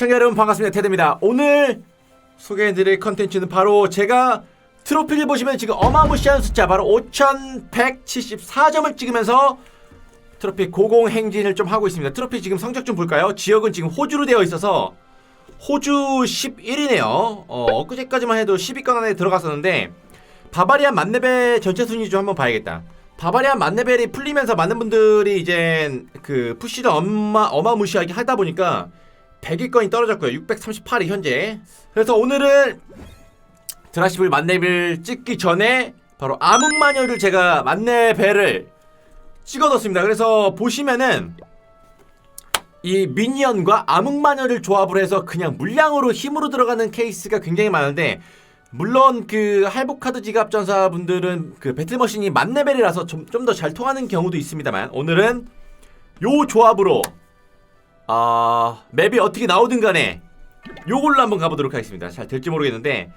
시청자 여러분 반갑습니다. 테드입니다. 오늘 소개해드릴 컨텐츠는 바로 제가 트로피를 보시면 지금 어마무시한 숫자 바로 5174점을 찍으면서 트로피 고공 행진을 좀 하고 있습니다. 트로피 지금 성적 좀 볼까요? 지역은 지금 호주로 되어 있어서 호주 11이네요. 어, 엊그제까지만 해도 10위권 안에 들어갔었는데 바바리안 만레벨 전체 순위 좀 한번 봐야겠다. 바바리안 만레벨이 풀리면서 많은 분들이 이제 그 푸시를 어마, 어마무시하게 하다 보니까 100위권이 떨어졌고요. 638이 현재. 그래서 오늘은 드라시블 만렙을 찍기 전에 바로 암흑마녀를 제가 만렙배를 찍어뒀습니다. 그래서 보시면은 이 미니언과 암흑마녀를 조합을 해서 그냥 물량으로 힘으로 들어가는 케이스가 굉장히 많은데 물론 그 할복 카드 지갑 전사 분들은 그 배틀머신이 만레벨이라서 좀좀더잘 통하는 경우도 있습니다만 오늘은 요 조합으로 아 맵이 어떻게 나오든 간에 요걸로 한번 가보도록 하겠습니다. 잘 될지 모르겠는데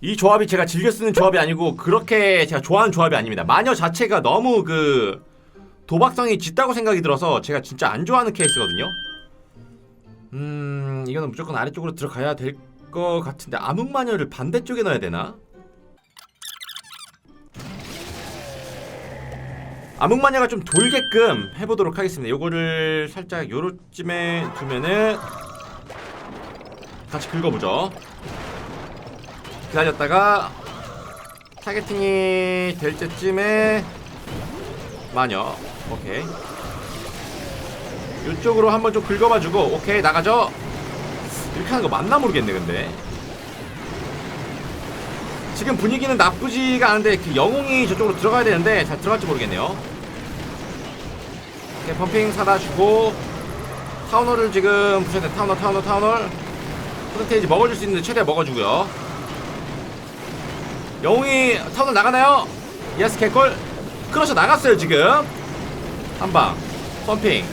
이 조합이 제가 즐겨 쓰는 조합이 아니고 그렇게 제가 좋아하는 조합이 아닙니다. 마녀 자체가 너무 그 도박성이 짙다고 생각이 들어서 제가 진짜 안 좋아하는 케이스거든요. 음 이거는 무조건 아래쪽으로 들어가야 될 것 같은데 암흑마녀를 반대쪽에 넣어야 되나? 암흑마녀가 좀 돌게끔 해보도록 하겠습니다. 요거를 살짝 요로쯤에 두면은 같이 긁어보죠. 기다렸다가 타겟팅이 될 때쯤에 마녀 오케이 이쪽으로 한번 좀 긁어봐주고 오케이 나가죠 이렇게 하는 거 맞나 모르겠네 근데 지금 분위기는 나쁘지가 않은데 그 영웅이 저쪽으로 들어가야 되는데 잘 들어갈지 모르겠네요. 오케이 펌핑 사다 주고 타우너를 지금 부셔야 돼. 타우너 타우너 타우너 포텐테이지 먹어줄 수 있는데 최대한 먹어주고요. 영웅이 타우너 나가나요? 예스 개꿀. 크러셔 나갔어요 지금. 한 방. 펌핑.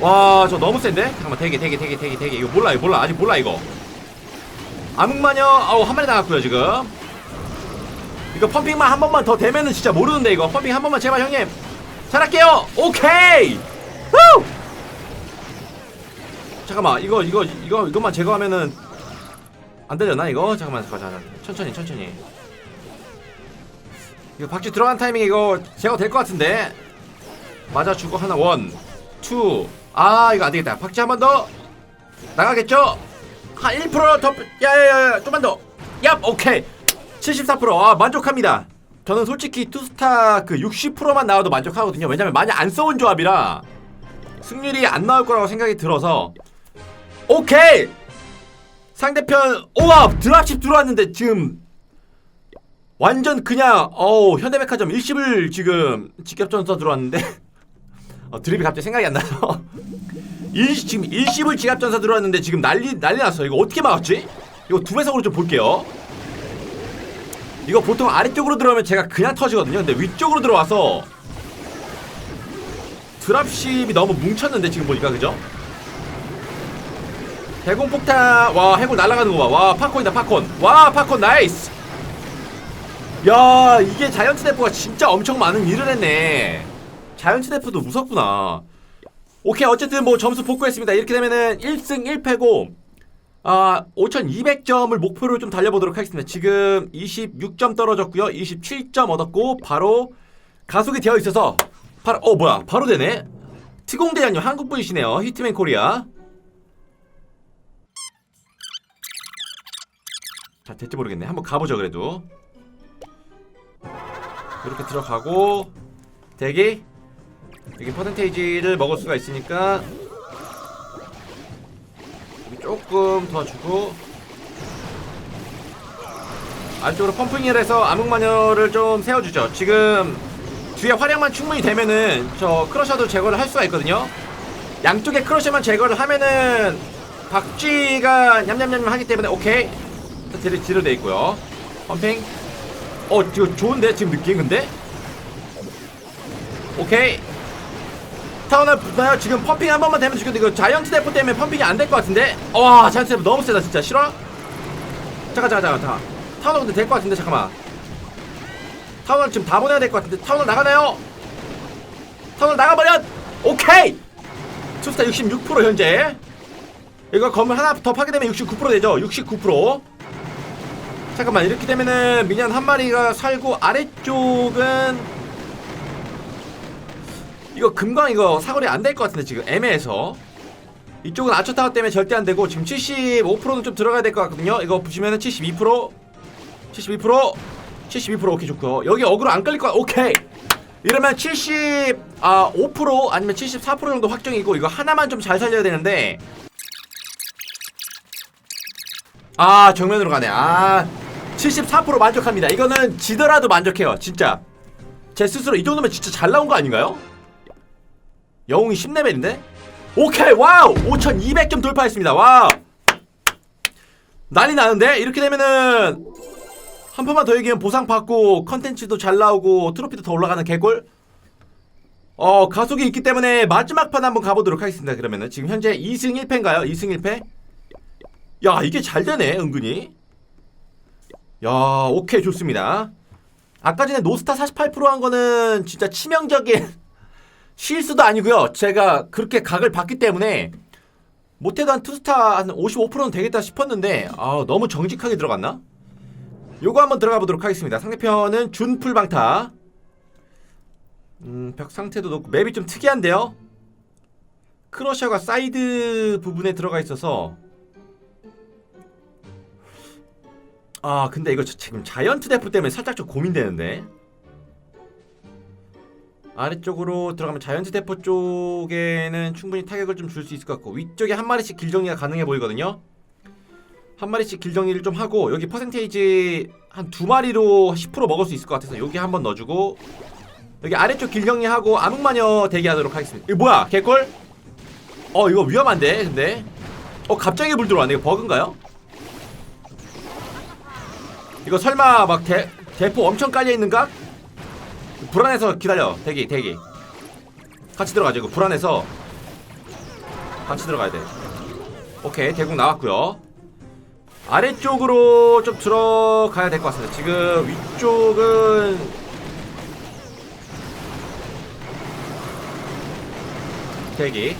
와 저 너무 센데? 잠깐만 대기 대기 대기 대기 대기. 이거 몰라 이거 몰라. 아직 몰라 이거. 암흑마녀. 아우 한 마리 나갔고요 지금 이거 펌핑만 한 번만 더 되면은 진짜 모르는데 이거. 펌핑 한 번만 제발 형님. 잘할게요. 오케이! 후! 잠깐만 이거 이거 이거 이것만 제거하면은 안 되려나 이거? 잠깐만 잠깐만. 천천히 천천히. 이거 박쥐 들어간 타이밍 이거 제거 될 것 같은데? 맞아 주고 하나 원투아 이거 안 되겠다. 박쥐 한 번 더 나가겠죠? 한 1%더 야야야 좀만 더얍! 오케이 74%아 만족합니다. 저는 솔직히 투스타 그 60%만 나와도 만족하거든요. 왜냐면 많이 안 써온 조합이라 승률이 안 나올 거라고 생각이 들어서. 오케이! 상대편 오와 드랍십 들어왔는데 지금 완전 그냥 어우 현대백화점 일시불 지금 직ገብ전서 들어왔는데. 어, 드립이 갑자기 생각이 안 나서. 일 지금 일시불 지갑전사 들어왔는데 지금 난리 난리 났어 이거 어떻게 막았지? 이거 두 배속으로 좀 볼게요 이거 보통 아래쪽으로 들어오면 제가 그냥 터지거든요. 근데 위쪽으로 들어와서 드랍십이 너무 뭉쳤는데 지금 보니까 그죠? 대공폭탄. 와 해골 날아가는 거 봐 와 팝콘이다 팝콘. 와 팝콘 나이스! 야 이게 자이언트 대포가 진짜 엄청 많은 일을 했네. 자이언트 대포도 무섭구나. 오케이 어쨌든 뭐 점수 복구했습니다. 이렇게 되면은 1승 1패고 아 5200점을 목표로 좀 달려보도록 하겠습니다. 지금 26점 떨어졌고요. 27점 얻었고 바로 가속이 되어 있어서 바로 어 뭐야? 바로 되네. 특공대장님 한국 분이시네요. 히트맨 코리아. 자 될지 모르겠네. 한번 가보죠 그래도. 이렇게 들어가고 대기. 여기 퍼센테이지를 먹을 수가 있으니까 조금 더 주고 안쪽으로 펌핑을 해서 암흑마녀를 좀 세워주죠. 지금 뒤에 활약만 충분히 되면은 저 크러셔도 제거를 할 수가 있거든요. 양쪽에 크러셔만 제거를 하면은 박쥐가 냠냠냠 하기 때문에 오케이. 딜이 딜을 돼 있고요. 펌핑. 어 이거 좋은데? 지금 느낌 근데? 오케이 타워널 붙나요? 지금 펌핑 한 번만 되면 죽여도 이거 자이언트 대포 때문에 펌핑이 안 될 것 같은데? 와 자이언트 대포 너무 세다 진짜. 싫어? 잠깐 잠깐 잠깐 잠깐. 타워널 근데 될 것 같은데 잠깐만. 타워널 지금 다 보내야 될 것 같은데. 타워널 나가나요? 타워널 나가버려! 오케이! 투스타 66% 현재. 이거 건물 하나 더 파괴되면 69% 되죠? 69% 잠깐만 이렇게 되면은 미니언 한 마리가 살고 아래쪽은 이거 금광 이거 사거리 안 될 것 같은데 지금 애매해서. 이쪽은 아처 타워 때문에 절대 안 되고 지금 75%는 좀 들어가야 될 것 같거든요. 이거 보시면은 72% 72% 72% 오케이 좋고요. 여기 어그로 안 끌릴 거야 오케이. 이러면 70, 아, 5% 아니면 74% 정도 확정이고 이거 하나만 좀 잘 살려야 되는데. 아 정면으로 가네. 아 74% 만족합니다. 이거는 지더라도 만족해요 진짜. 제 스스로 이 정도면 진짜 잘 나온 거 아닌가요? 영웅이 10레벨인데? 오케이 와우 5200점 돌파했습니다 와우 난리 나는데? 이렇게 되면은 한 번만 더 얘기하면 보상 받고 컨텐츠도 잘 나오고 트로피도 더 올라가는 개골 어 가속이 있기 때문에 마지막 판 한번 가보도록 하겠습니다 그러면은 지금 현재 2승 1패인가요? 2승 1패? 야 이게 잘 되네 은근히 야 오케이 좋습니다 아까 전에 노스타 48%한 거는 진짜 치명적인 실수도 아니고요. 제가 그렇게 각을 봤기 때문에 못해도 한 투스타 한 55%는 되겠다 싶었는데 아 너무 정직하게 들어갔나? 요거 한번 들어가 보도록 하겠습니다. 상대편은 준풀 방타. 음, 벽 상태도 높고 맵이 좀 특이한데요. 크러셔가 사이드 부분에 들어가 있어서. 아 근데 이거 저- 지금 자이언트 대포 때문에 살짝 좀 고민되는데 아래쪽으로 들어가면 자이언트 대포 쪽에는 충분히 타격을 좀 줄 수 있을 것 같고 위쪽에 한 마리씩 길 정리가 가능해 보이거든요 한 마리씩 길 정리를 좀 하고 여기 퍼센테이지 한 두 마리로 10% 먹을 수 있을 것 같아서 여기 한번 넣어주고 여기 아래쪽 길 정리하고 암흑마녀 대기하도록 하겠습니다 이거 뭐야 개꿀? 어 이거 위험한데 근데 어 갑자기 불 들어왔네 이거 버그인가요? 이거 설마 막 대, 대포 엄청 깔려있는가? 불안해서 기다려. 대기 대기. 같이 들어가죠 이거. 불안해서. 같이 들어가야 돼. 오케이 대국 나왔고요. 아래쪽으로 좀 들어가야 될 것 같습니다. 지금 위쪽은 대기.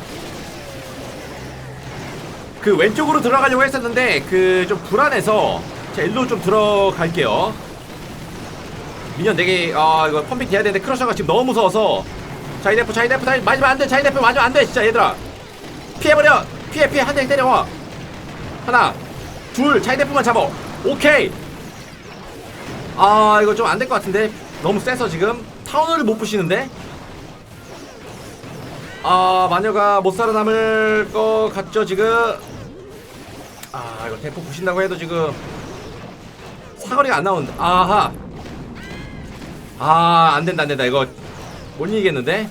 그 왼쪽으로 들어가려고 했었는데 그 좀 불안해서 자 일로 좀 들어갈게요 미니언 4개 아 이거 펌핑 돼야 되는데 크러셔가 지금 너무 무서워서. 자이데프 자이데프 자이 맞으면 안돼 자이데프 맞으면 안돼 진짜 얘들아. 피해버려. 피해 피해. 한 대 때려와. 하나 둘 자이데프만 잡아. 오케이. 아 이거 좀 안 될 것 같은데. 너무 세서 지금. 타운을 못 부시는데. 아 마녀가 못 살아남을 것 같죠 지금? 아 이거 대포 부신다고 해도 지금 사거리가 안 나온다 아하 아 안된다 안된다. 이거 못 이기겠는데?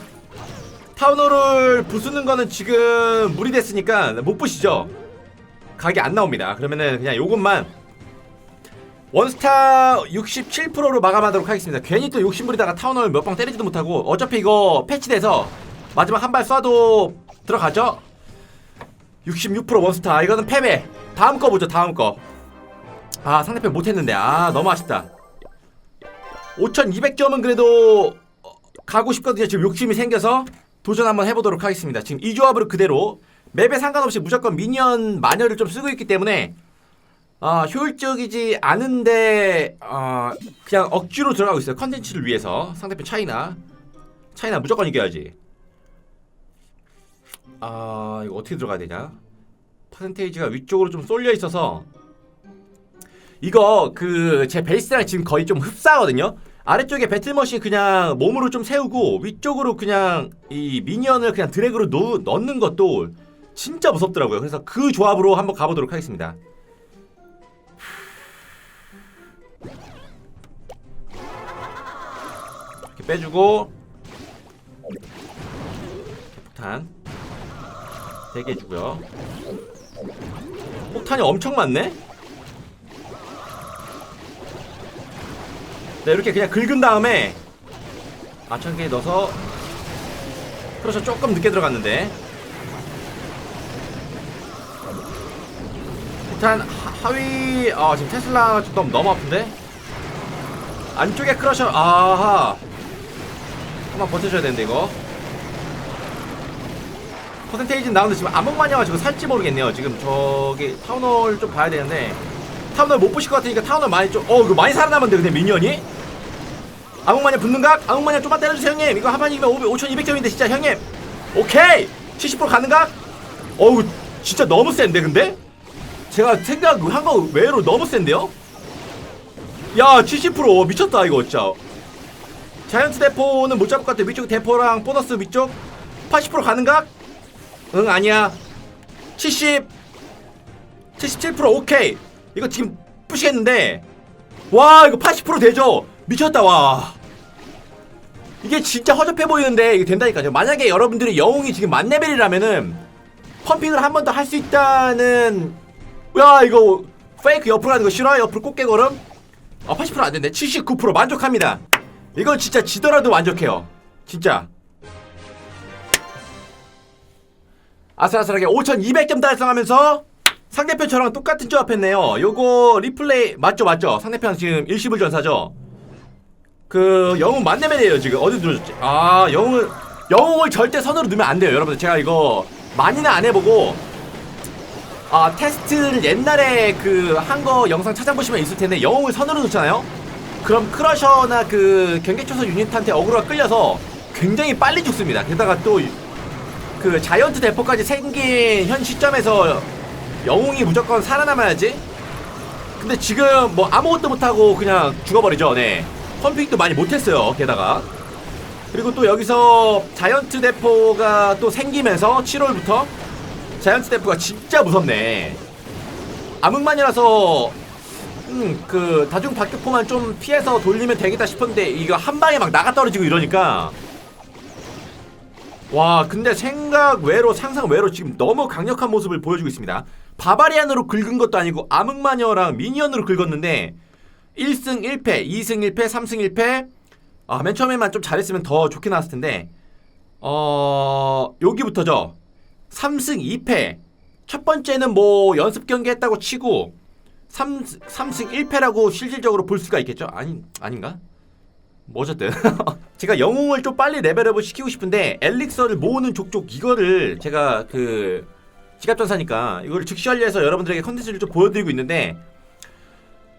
타운홀을 부수는 거는 지금 무리 됐으니까 못 부시죠. 각이 안 나옵니다. 그러면은 그냥 요것만 원스타 67%로 마감하도록 하겠습니다. 괜히 또 욕심부리다가 타운홀 몇방 때리지도 못하고 어차피 이거 패치돼서 마지막 한 발 쏴도 들어가죠? 66% 원스타. 이거는 패배. 다음 거 보죠 다음 거아 상대편 못했는데. 아 너무 아쉽다 5200점은 그래도 어, 가고 싶거든요. 지금 욕심이 생겨서 도전 한번 해보도록 하겠습니다. 지금 이 조합으로 그대로 맵에 상관없이 무조건 미니언 마녀를 좀 쓰고 있기 때문에 아 효율적이지 않은데 아 그냥 억지로 들어가고 있어요. 컨텐츠를 위해서. 상대편 차이나 차이나 무조건 이겨야지. 아 이거 어떻게 들어가야 되냐? 퍼센테이지가 위쪽으로 좀 쏠려 있어서. 이거 그 제 베이스랑 지금 거의 좀 흡사하거든요 아래쪽에 배틀머신 그냥 몸으로 좀 세우고 위쪽으로 그냥 이 미니언을 그냥 드래그로 넣, 넣는 것도 진짜 무섭더라고요. 그래서 그 조합으로 한번 가보도록 하겠습니다. 이렇게 빼주고 폭탄 대기해주고요. 폭탄이 엄청 많네? 네 이렇게 그냥 긁은 다음에 마천기에 넣어서 그래서 조금 늦게 들어갔는데. 일단 하, 하위 아 지금 테슬라 좀 너무, 너무 아픈데? 안쪽에 크러셔 아하. 한번 버텨줘야 되는데 이거. 퍼센테이지는 나오는데 지금 암흑마녀가 지금 살지 모르겠네요. 지금 저기 타운홀 좀 봐야 되는데 타운홀 못 보실 것 같으니까 타운홀 많이 좀 어 이거 많이 살아남았는데 근데 미니언이? 암흑마녀 붙는 각? 암흑마녀 좀만 때려주세요 형님. 이거 한판 이기면 5200점인데 진짜 형님. 오케이! 70% 가는 각? 어우 진짜 너무 센데 근데? 제가 생각한 거 외로 너무 센데요? 야 70% 미쳤다 이거 진짜. 자이언트 대포는 못 잡을 것 같아. 위쪽 대포랑 보너스 위쪽? 80% 가는 각? 응 아니야. 70 77% 오케이 이거 지금 부시겠는데? 와 이거 80% 되죠? 미쳤다 와. 이게 진짜 허접해 보이는데 이게 된다니까요. 만약에 여러분들이 영웅이 지금 만레벨이라면은 펌핑을 한 번 더 할 수 있다는 야 이거 페이크 옆으로 가는 거 싫어? 옆으로 꽃게 걸음? 아 80%안 됐네 79% 만족합니다. 이건 진짜 지더라도 만족해요. 진짜. 아슬아슬하게 5200점 달성하면서 상대편 저랑 똑같은 조합했네요. 요거 리플레이 맞죠 맞죠? 상대편 지금 일시불 전사죠? 그 영웅 만렙이에요 지금. 어디 들어줬지? 아 영웅을 영웅을 절대 선으로 넣으면 안 돼요 여러분들. 제가 이거 많이는 안 해보고 아 테스트를 옛날에 그 한 거 영상 찾아보시면 있을 텐데 영웅을 선으로 놓잖아요? 그럼 크러셔나 그 경계초소 유닛한테 어그로가 끌려서 굉장히 빨리 죽습니다. 게다가 또 그 자이언트 대포까지 생긴 현 시점에서 영웅이 무조건 살아남아야지. 근데 지금 뭐 아무것도 못하고 그냥 죽어버리죠. 네. 펌핑도 많이 못했어요. 게다가. 그리고 또 여기서 자이언트 대포가 또 생기면서 7월부터 자이언트 대포가 진짜 무섭네. 암흑만이라서 음, 그 다중 박격포만 좀 피해서 돌리면 되겠다 싶었는데 이거 한 방에 막 나가 떨어지고 이러니까 와 근데 생각 외로 상상 외로 지금 너무 강력한 모습을 보여주고 있습니다. 바바리안으로 긁은 것도 아니고 암흑마녀랑 미니언으로 긁었는데 1승 1패 2승 1패 3승 1패. 아 맨 처음에만 좀 잘했으면 더 좋게 나왔을 텐데. 어 여기부터죠. 3승 2패. 첫 번째는 뭐 연습 경기 했다고 치고 3, 3승 1패라고 실질적으로 볼 수가 있겠죠? 아니 아닌가 뭐 어쨌든 제가 영웅을 좀 빨리 레벨업을 시키고 싶은데 엘릭서를 모으는 족족 이거를 제가 그 지갑전사니까 이걸 즉시 완료해서 여러분들에게 컨텐츠를 좀 보여드리고 있는데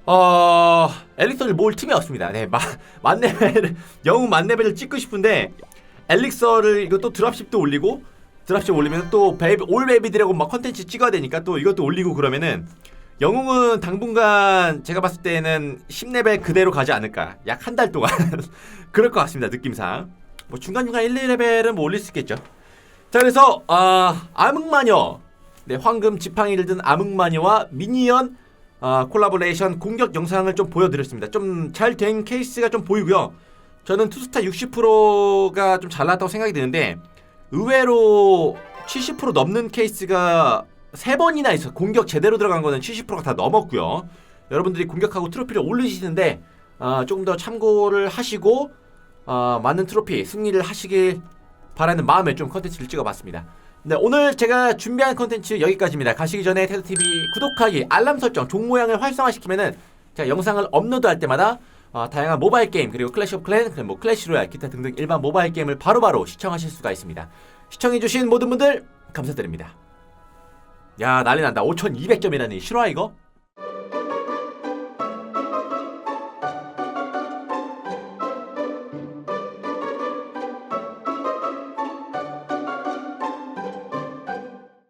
어 엘릭서를 모을 틈이 없습니다. 네, 마, 만레벨 영웅 만레벨을 찍고 싶은데 엘릭서를 이거 또 드랍십도 올리고 드랍십 올리면 또 베이비 올 베이비들하고 막 컨텐츠 찍어야 되니까 또 이것도 올리고 그러면은 영웅은 당분간 제가 봤을 때는 10레벨 그대로 가지 않을까. 약 한 달 동안. 그럴 것 같습니다. 느낌상. 뭐 중간중간 1, 2레벨은 뭐 올릴 수 있겠죠. 자, 그래서, 아, 암흑마녀. 네, 황금 지팡이를 든 암흑마녀와 미니언 아, 콜라보레이션 공격 영상을 좀 보여드렸습니다. 좀 잘 된 케이스가 좀 보이고요. 저는 투스타 60%가 좀 잘 나왔다고 생각이 드는데, 의외로 70% 넘는 케이스가 세 번이나 있어 공격 제대로 들어간 거는 70%가 다 넘었고요. 여러분들이 공격하고 트로피를 올리시는데 어, 조금 더 참고를 하시고 어, 많은 트로피 승리를 하시길 바라는 마음에 좀 컨텐츠를 찍어봤습니다. 네, 오늘 제가 준비한 컨텐츠 여기까지입니다. 가시기 전에 테드TV 구독하기, 알람 설정, 종 모양을 활성화시키면은 제가 영상을 업로드할 때마다 어, 다양한 모바일 게임 그리고 클래시 오브 클랜, 그리고 뭐 클래시 로얄, 기타 등등 일반 모바일 게임을 바로바로 시청하실 수가 있습니다. 시청해주신 모든 분들 감사드립니다. 야 난리 난다 5200점이라니 실화 이거?